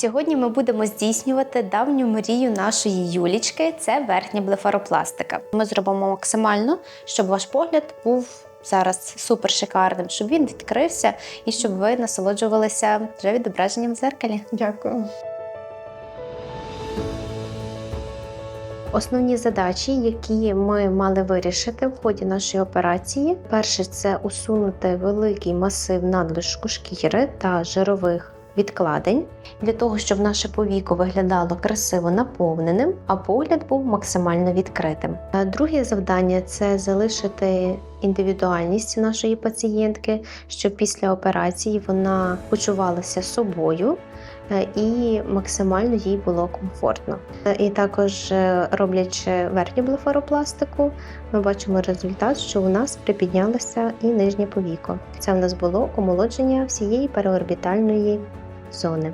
Сьогодні ми будемо здійснювати давню мрію нашої Юлічки це верхня блефаропластика. Ми зробимо максимально, щоб ваш погляд був зараз супер шикарним, щоб він відкрився і щоб ви насолоджувалися вже відображенням в зеркалі. Дякую. Основні задачі, які ми мали вирішити в ході нашої операції, перше це усунути великий масив надлишку шкіри та жирових відкладень для того, щоб наше повіко виглядало красиво наповненим, а погляд був максимально відкритим. Е, Друге завдання це залишити індивідуальність нашої пацієнтки, щоб після операції вона почувалася собою е, і максимально їй було комфортно. Е, І також роблячи верхню блефаропластику, ми бачимо результат, що у нас припіднялося і нижнє повіко. Це у нас було омолодження всієї переорбітальної зони.